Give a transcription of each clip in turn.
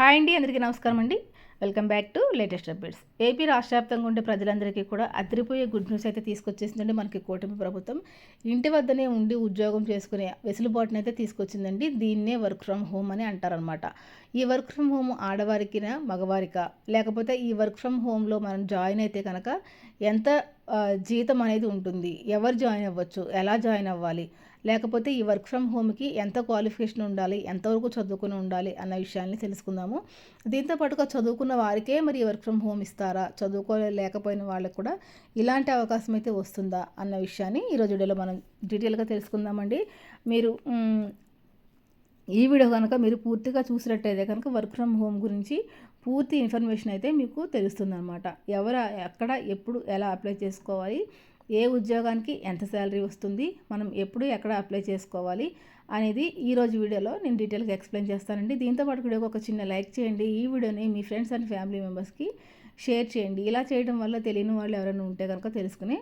Hi అండి అందరికీ నమస్కారం అండి. Welcome back to latest updates. AP రాష్ట్ర వ్యాప్తంగా ఉండే ప్రజలందరికీ కూడా అదిరిపోయే గుడ్ న్యూస్ అయితే తీసుకొచ్చేసిందండి మనకి కూటమి ప్రభుత్వం. ఇంటి వద్దనే ఉండి ఉద్యోగం చేసుకునే వెసులుబాటును అయితే తీసుకొచ్చిందండి. దీన్నే వర్క్ ఫ్రమ్ హోమ్ అని అంటారనమాట ఈ వర్క్ ఫ్రమ్ హోమ్ ఆడవారికినా మగవారికా? లేకపోతే ఈ వర్క్ ఫ్రమ్ హోమ్లో మనం జాయిన్ అయితే కనుక ఎంత జీతం అనేది ఉంటుంది? ఎవరు జాయిన్ అవ్వచ్చు? ఎలా జాయిన్ అవ్వాలి? లేకపోతే ఈ వర్క్ ఫ్రమ్ హోమ్కి ఎంత క్వాలిఫికేషన్ ఉండాలి ఎంతవరకు చదువుకుని ఉండాలి అన్న విషయాన్ని తెలుసుకుందాము. దీంతో పాటుగా చదువుకున్న వారికే మరి వర్క్ ఫ్రమ్ హోమ్ ఇస్తారా? చదువుకోలేకపోయిన వాళ్ళకి కూడా ఇలాంటి అవకాశం అయితే వస్తుందా అన్న విషయాన్ని ఈరోజు వీడియోలో మనం డీటెయిల్గా తెలుసుకుందామండి. మీరు ఈ వీడియో కనుక మీరు పూర్తిగా చూసినట్టయితే కనుక వర్క్ ఫ్రమ్ హోమ్ గురించి పూర్తి ఇన్ఫర్మేషన్ అయితే మీకు తెలుస్తుందన్నమాట. ఎవరు ఎక్కడ ఎప్పుడు ఎలా అప్లై చేసుకోవాలి ఏ ఉద్యోగానికి ఎంత శాలరీ వస్తుంది మనం ఎప్పుడు ఎక్కడ అప్లై చేసుకోవాలి అనేది ఈరోజు వీడియోలో నేను డీటెయిల్గా ఎక్స్ప్లెయిన్ చేస్తానండి. దీంతో పాటు వీడియోకి ఒక చిన్న లైక్ చేయండి. ఈ వీడియోని మీ ఫ్రెండ్స్ అండ్ ఫ్యామిలీ మెంబర్స్కి షేర్ చేయండి. ఇలా చేయడం వల్ల తెలియని వాళ్ళు ఎవరైనా ఉంటే కనుక తెలుసుకునే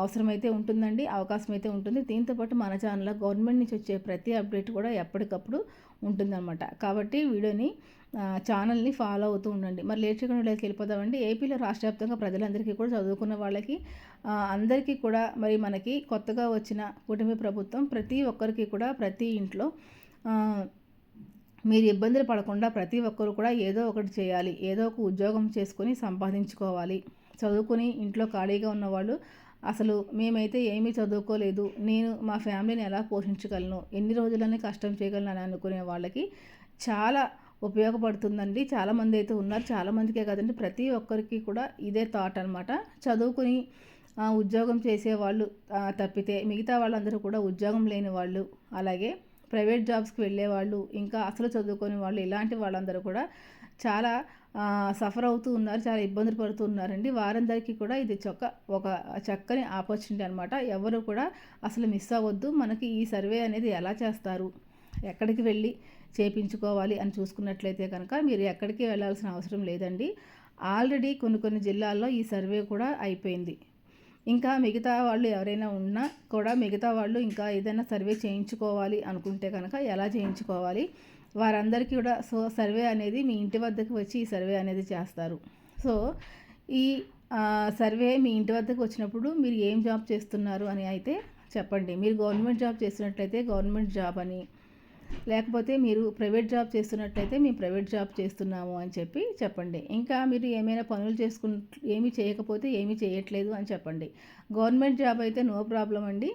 అవసరమైతే ఉంటుందండి అవకాశం అయితే ఉంటుంది దీంతోపాటు మన ఛానల్లో గవర్నమెంట్ నుంచి వచ్చే ప్రతి అప్డేట్ కూడా ఎప్పటికప్పుడు ఉంటుందన్నమాట. కాబట్టి వీడియోని ఛానల్ని ఫాలో అవుతూ ఉండండి. మరి లేట్ చేయకుండా వెళ్ళిపోతామండి ఏపీలో రాష్ట్ర వ్యాప్తంగా ప్రజలందరికీ కూడా చదువుకున్న వాళ్ళకి అందరికీ కూడా మరి మనకి కొత్తగా వచ్చిన కుటుంబ ప్రభుత్వం ప్రతి ఒక్కరికి కూడా ప్రతి ఇంట్లో మీరు ఇబ్బందులు పడకుండా ప్రతి ఒక్కరు కూడా ఏదో ఒకటి చేయాలి. ఏదో ఒక ఉద్యోగం చేసుకొని సంపాదించుకోవాలి. చదువుకుని ఇంట్లో ఖాళీగా ఉన్నవాళ్ళు అసలు మేమైతే ఏమీ చదువుకోలేదు. నేను మా ఫ్యామిలీని ఎలా పోషించగలను? ఎన్ని రోజులని కష్టం చేయగలను అని అనుకునే వాళ్ళకి చాలా ఉపయోగపడుతుందండి. చాలామంది అయితే ఉన్నారు. చాలామందికే కాదండి. ప్రతి ఒక్కరికి కూడా ఇదే థాట్ అనమాట చదువుకుని ఉద్యోగం చేసే వాళ్ళు తప్పితే మిగతా వాళ్ళందరూ కూడా ఉద్యోగం లేని వాళ్ళు అలాగే ప్రైవేట్ జాబ్స్కి వెళ్ళే వాళ్ళు ఇంకా అసలు చదువుకొని వాళ్ళు ఇలాంటి వాళ్ళందరూ కూడా చాలా సఫర్ అవుతూ ఉన్నారు చాలా ఇబ్బందులు పడుతూ ఉన్నారండి. వారందరికీ కూడా ఇది చొక్క ఒక చక్కని ఆపర్చునిటీ అనమాట ఎవరు కూడా అసలు మిస్ అవ్వద్దు. మనకి ఈ సర్వే అనేది ఎలా చేస్తారు? ఎక్కడికి వెళ్ళి చేపించుకోవాలి అని చూసుకున్నట్లయితే కనుక మీరు ఎక్కడికి వెళ్ళాల్సిన అవసరం లేదండి. ఆల్రెడీ కొన్ని కొన్ని జిల్లాల్లో ఈ సర్వే కూడా అయిపోయింది. ఇంకా మిగతా వాళ్ళు ఎవరైనా ఉన్నా కూడా మిగతా వాళ్ళు ఇంకా ఏదైనా సర్వే చేయించుకోవాలి అనుకుంటే కనుక ఎలా చేయించుకోవాలి? వారందరికీ కూడా సో సర్వే అనేది మీ ఇంటి వద్దకు వచ్చి ఈ సర్వే అనేది చేస్తారు. సో ఈ సర్వే మీ ఇంటి వద్దకు వచ్చినప్పుడు మీరు ఏం జాబ్ చేస్తున్నారు అని అయితే చెప్పండి. మీరు గవర్నమెంట్ జాబ్ చేస్తున్నట్లయితే గవర్నమెంట్ జాబ్ అని లేకపోతే మీరు ప్రైవేట్ జాబ్ చేస్తున్నట్లయితే మేము ప్రైవేట్ జాబ్ చేస్తున్నాము అని చెప్పి చెప్పండి. ఇంకా మీరు ఏమైనా పనులు చేసుకు ఏమీ చేయకపోతే ఏమీ చేయట్లేదు అని చెప్పండి. గవర్నమెంట్ జాబ్ అయితే నో ప్రాబ్లం అండి.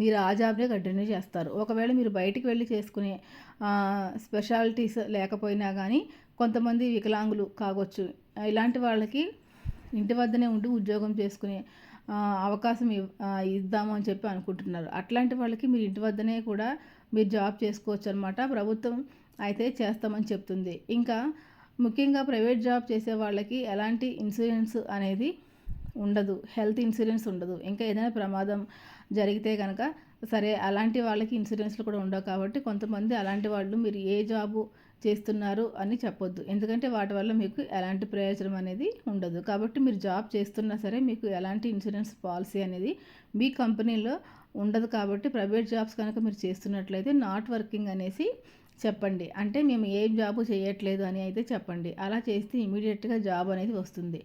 మీరు ఆ జాబ్నే కంటిన్యూ చేస్తారు. ఒకవేళ మీరు బయటికి వెళ్ళి చేసుకునే స్పెషాలిటీస్ లేకపోయినా కానీ కొంతమంది వికలాంగులు కావచ్చు. ఇలాంటి వాళ్ళకి ఇంటి వద్దనే ఉండి ఉద్యోగం చేసుకునే అవకాశం ఇద్దాము అని చెప్పి అనుకుంటున్నారు. అట్లాంటి వాళ్ళకి మీరు ఇంటి వద్దనే కూడా మీరు జాబ్ చేసుకోవచ్చు అనమాట ప్రభుత్వం అయితే చేస్తామని చెప్తుంది. ఇంకా ముఖ్యంగా ప్రైవేట్ జాబ్ చేసే వాళ్ళకి ఎలాంటి ఇన్సూరెన్స్ అనేది ఉండదు. హెల్త్ ఇన్సూరెన్స్ ఉండదు. ఇంకా ఏదైనా ప్రమాదం జరిగితే కనుక సరే అలాంటి వాళ్ళకి ఇన్సూరెన్స్లు కూడా ఉండవు కాబట్టి కొంతమంది అలాంటి వాళ్ళు మీరు ఏ జాబు చేస్తున్నారు అని చెప్పొద్దు. ఎందుకంటే వాటి వల్ల మీకు ఎలాంటి ప్రయోజనం అనేది ఉండదు. కాబట్టి మీరు జాబ్ చేస్తున్నా సరే మీకు ఎలాంటి ఇన్సూరెన్స్ పాలసీ అనేది మీ కంపెనీలో ఉండదు కాబట్టి ప్రైవేట్ జాబ్స్ కనుక మీరు చేస్తున్నట్లయితే నాట్ వర్కింగ్ అనేసి చెప్పండి. అంటే మేము ఏం జాబు చేయట్లేదు అని అయితే చెప్పండి. అలా చేస్తే ఇమీడియట్గా జాబ్ అనేది వస్తుంది.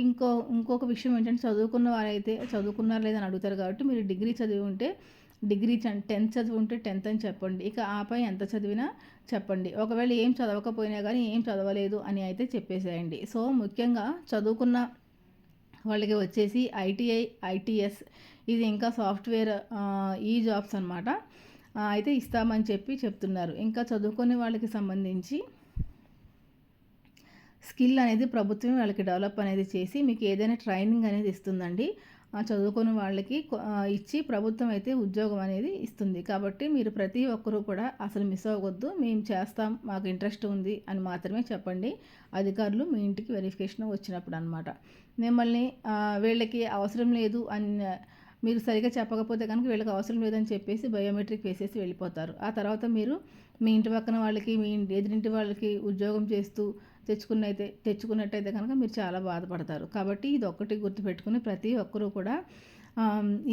ఇంకో ఇంకొక విషయం ఏంటంటే చదువుకున్న వారైతే చదువుకున్నారు లేదని అడుగుతారు కాబట్టి మీరు డిగ్రీ చదివి ఉంటే డిగ్రీ టెన్త్ చదివి ఉంటే టెన్త్ అని చెప్పండి. ఇక ఆపై ఎంత చదివినా చెప్పండి. ఒకవేళ ఏం చదవకపోయినా కానీ ఏం చదవలేదు అని అయితే చెప్పేసేయండి. సో ముఖ్యంగా చదువుకున్న వాళ్ళకి వచ్చేసి ఐటీఐ ఐటీఎస్ ఇది ఇంకా సాఫ్ట్వేర్ ఈ జాబ్స్ అనమాట అయితే ఇస్తామని చెప్పి చెప్తున్నారు. ఇంకా చదువుకునే వాళ్ళకి సంబంధించి స్కిల్ అనేది ప్రభుత్వం వాళ్ళకి డెవలప్ అనేది చేసి మీకు ఏదైనా ట్రైనింగ్ అనేది ఇస్తుందండి. చదువుకున్న వాళ్ళకి ఇచ్చి ప్రభుత్వం అయితే ఉద్యోగం అనేది ఇస్తుంది. కాబట్టి మీరు ప్రతి ఒక్కరూ కూడా అసలు మిస్ అవ్వద్దు. మేము చేస్తాం మాకు ఇంట్రెస్ట్ ఉంది అని మాత్రమే చెప్పండి. అధికారులు మీ ఇంటికి వెరిఫికేషన్ వచ్చినప్పుడు అనమాట మిమ్మల్ని వీళ్ళకి అవసరం లేదు అని మీరు సరిగా చెప్పకపోతే కనుక వీళ్ళకి అవసరం లేదని చెప్పేసి బయోమెట్రిక్ వేసేసి వెళ్ళిపోతారు. ఆ తర్వాత మీరు మీ ఇంటి పక్కన వాళ్ళకి మీ ఎదురింటి వాళ్ళకి ఉద్యోగం చేస్తూ తెచ్చుకున్నైతే తెచ్చుకున్నట్టయితే కనుక మీరు చాలా బాధపడతారు. కాబట్టి ఇది ఒక్కటి గుర్తుపెట్టుకుని ప్రతి ఒక్కరూ కూడా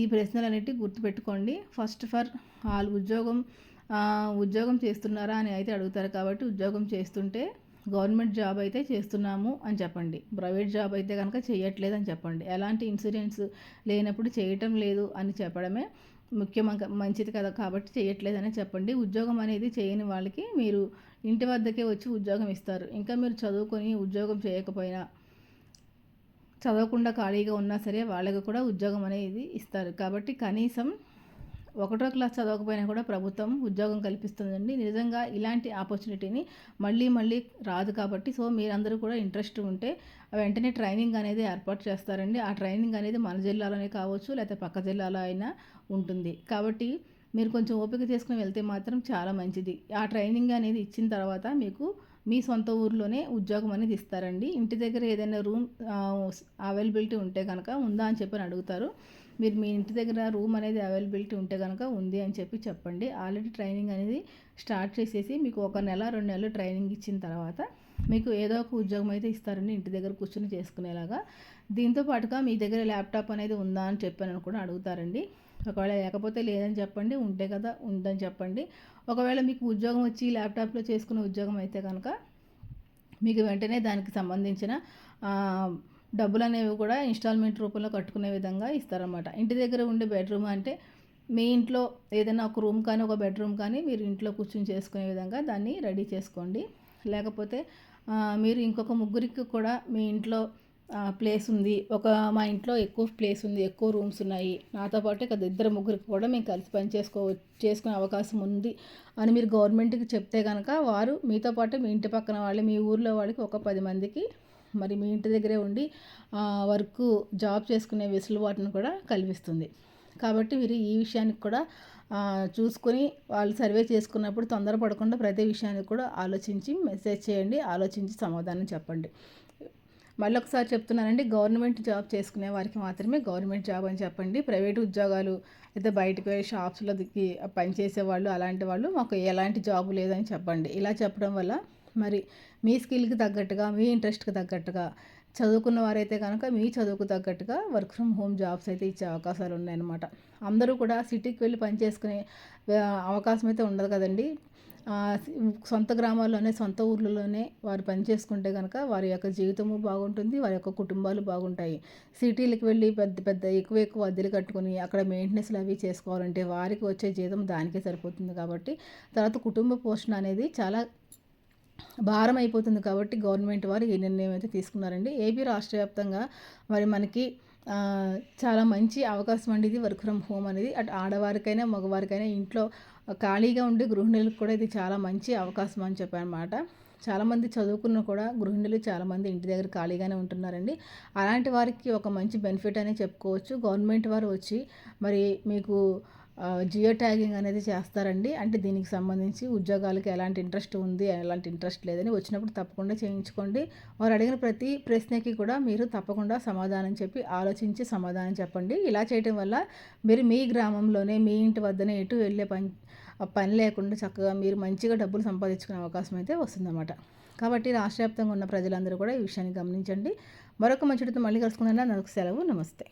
ఈ ప్రశ్నలన్నిటి గుర్తుపెట్టుకోండి. ఫస్ట్ ఫర్ ఆల్ ఉద్యోగం ఉద్యోగం చేస్తున్నారా అని అయితే అడుగుతారు. కాబట్టి ఉద్యోగం చేస్తుంటే గవర్నమెంట్ జాబ్ అయితే చేస్తున్నాము అని చెప్పండి. ప్రైవేట్ జాబ్ అయితే కనుక చేయట్లేదు అని చెప్పండి. ఎలాంటి ఇన్సూరెన్స్ లేనప్పుడు చేయటం లేదు అని చెప్పడమే ముఖ్యం మంచిది కదా కాబట్టి చేయట్లేదని చెప్పండి. ఉద్యోగం అనేది చేయని వాళ్ళకి మీరు ఇంటి వద్దకే వచ్చి ఉద్యోగం ఇస్తారు. ఇంకా మీరు చదువుకొని ఉద్యోగం చేయకపోయినా చదవకుండా ఖాళీగా ఉన్నా సరే వాళ్ళకి కూడా ఉద్యోగం అనేది ఇస్తారు. కాబట్టి కనీసం ఒకటో క్లాస్ చదవకపోయినా కూడా ప్రభుత్వం ఉద్యోగం కల్పిస్తుందండి. నిజంగా ఇలాంటి ఆపర్చునిటీని మళ్ళీ మళ్ళీ రాదు కాబట్టి సో మీరందరూ కూడా ఇంట్రెస్ట్ ఉంటే వెంటనే ట్రైనింగ్ అనేది ఏర్పాటు చేస్తారండి. ఆ ట్రైనింగ్ అనేది మన జిల్లాలోనే కావచ్చు లేకపోతే పక్క జిల్లాలో అయినా ఉంటుంది. కాబట్టి మీరు కొంచెం ఓపిక చేసుకుని వెళ్తే మాత్రం చాలా మంచిది. ఆ ట్రైనింగ్ అనేది ఇచ్చిన తర్వాత మీకు మీ సొంత ఊర్లోనే ఉద్యోగం అనేది ఇస్తారండి. ఇంటి దగ్గర ఏదైనా రూమ్ అవైలబిలిటీ ఉంటే కనుక ఉందా అని చెప్పి అడుగుతారు. మీరు మీ ఇంటి దగ్గర రూమ్ అనేది అవైలబిలిటీ ఉంటే కనుక ఉంది అని చెప్పి చెప్పండి. ఆల్రెడీ ట్రైనింగ్ అనేది స్టార్ట్ చేసేసి మీకు ఒక నెల రెండు నెలలు ట్రైనింగ్ ఇచ్చిన తర్వాత మీకు ఏదో ఒక ఉద్యోగం అయితే ఇస్తారండి ఇంటి దగ్గర కూర్చొని చేసుకునేలాగా. దీంతో పాటుగా మీ దగ్గర ల్యాప్టాప్ అనేది ఉందా అని చెప్పానని కూడా అడుగుతారండి. ఒకవేళ లేకపోతే లేదని చెప్పండి ఉంటే కదా ఉందని చెప్పండి. ఒకవేళ మీకు ఉద్యోగం వచ్చి ల్యాప్టాప్లో చేసుకునే ఉద్యోగం అయితే కనుక మీకు వెంటనే దానికి సంబంధించిన డబ్బులు అనేవి కూడా ఇన్స్టాల్మెంట్ రూపంలో కట్టుకునే విధంగా ఇస్తారన్నమాట. ఇంటి దగ్గర ఉండే బెడ్రూమ్ అంటే మీ ఇంట్లో ఏదైనా ఒక రూమ్ కానీ ఒక బెడ్రూమ్ కానీ మీరు ఇంట్లో కూర్చొని చేసుకునే విధంగా దాన్ని రెడీ చేసుకోండి. లేకపోతే మీరు ఇంకొక ముగ్గురికి కూడా మీ ఇంట్లో ప్లేస్ ఉంది. ఒక మా ఇంట్లో ఎక్కువ ప్లేస్ ఉంది ఎక్కువ రూమ్స్ ఉన్నాయి. నాతో పాటు ఇక ఇద్దరు ముగ్గురికి కూడా మేము కలిసి పని చేసుకో చేసుకునే అవకాశం ఉంది అని మీరు గవర్నమెంట్కి చెప్తే కనుక వారు మీతో పాటు మీ ఇంటి పక్కన వాళ్ళు మీ ఊర్లో వాళ్ళకి ఒక పది మందికి మరి మీ ఇంటి దగ్గరే ఉండి వర్క్ జాబ్ చేసుకునే వెసులుబాటును కూడా కల్పిస్తుంది కాబట్టి మీరు ఈ విషయానికి కూడా చూసుకొని వాళ్ళు సర్వే చేసుకున్నప్పుడు తొందరపడకుండా ప్రతి విషయానికి కూడా ఆలోచించి మెసేజ్ చేయండి ఆలోచించి సమాధానం చెప్పండి. మళ్ళీ ఒకసారి చెప్తున్నానండి గవర్నమెంట్ జాబ్ చేసుకునే వారికి మాత్రమే గవర్నమెంట్ జాబ్ అని చెప్పండి. ప్రైవేట్ ఉద్యోగాలు అయితే బయటకు వెళ్ళి షాప్స్లో పనిచేసే వాళ్ళు అలాంటి వాళ్ళు మాకు ఎలాంటి జాబ్ లేదని చెప్పండి. ఇలా చెప్పడం వల్ల మరి మీ స్కిల్కి తగ్గట్టుగా మీ ఇంట్రెస్ట్కి తగ్గట్టుగా చదువుకున్న వారైతే కనుక మీ చదువుకు తగ్గట్టుగా వర్క్ ఫ్రమ్ హోమ్ జాబ్స్ అయితే ఇచ్చే అవకాశాలు ఉన్నాయన్నమాట. అందరూ కూడా సిటీకి వెళ్ళి పనిచేసుకునే అవకాశం అయితే ఉండదు కదండి. సొంత గ్రామాల్లోనే సొంత ఊర్లలోనే వారు పనిచేసుకుంటే కనుక వారి యొక్క జీవితము బాగుంటుంది వారి యొక్క కుటుంబాలు బాగుంటాయి. సిటీలకు వెళ్ళి పెద్ద పెద్ద ఎక్కువ ఎక్కువ అద్దెలు కట్టుకొని అక్కడ మెయింటెనెన్స్లు అవి చేసుకోవాలంటే వారికి వచ్చే జీతం దానికే సరిపోతుంది కాబట్టి తర్వాత కుటుంబ పోషణ అనేది చాలా భారం అయిపోతుంది కాబట్టి గవర్నమెంట్ వారు ఈ నిర్ణయం అయితే తీసుకున్నారండి. ఏపీ రాష్ట్ర వ్యాప్తంగా మరి మనకి చాలా మంచి అవకాశం అండి ఇది వర్క్ ఫ్రమ్ హోమ్ అనేది. అటు ఆడవారికైనా మగవారికైనా ఇంట్లో ఖాళీగా ఉండే గృహిణులకు కూడా ఇది చాలా మంచి అవకాశం అని చెప్పానమాట చాలామంది చదువుకున్న కూడా గృహిణులు చాలామంది ఇంటి దగ్గర ఖాళీగానే ఉంటున్నారండి. అలాంటి వారికి ఒక మంచి బెనిఫిట్ అనే చెప్పుకోవచ్చు. గవర్నమెంట్ వారు వచ్చి మరి మీకు జియో ట్యాగింగ్ అనేది చేస్తారండి. అంటే దీనికి సంబంధించి ఉద్యోగాలకు ఎలాంటి ఇంట్రెస్ట్ ఉంది ఎలాంటి ఇంట్రెస్ట్ లేదని వచ్చినప్పుడు తప్పకుండా చేయించుకోండి. వారు అడిగిన ప్రతి ప్రశ్నకి కూడా మీరు తప్పకుండా సమాధానం చెప్పి ఆలోచించి సమాధానం చెప్పండి. ఇలా చేయటం వల్ల మీరు మీ గ్రామంలోనే మీ ఇంటి వద్దనే ఎటు వెళ్ళే పని పని లేకుండా చక్కగా మీరు మంచిగా డబ్బులు సంపాదించుకునే అవకాశం అయితే వస్తుందన్నమాట. కాబట్టి రాష్ట్ర వ్యాప్తంగా ఉన్న ప్రజలందరూ కూడా ఈ విషయాన్ని గమనించండి. మరొక మంచితో మళ్ళీ కలుసుకుందండి నాకు సెలవు నమస్తే.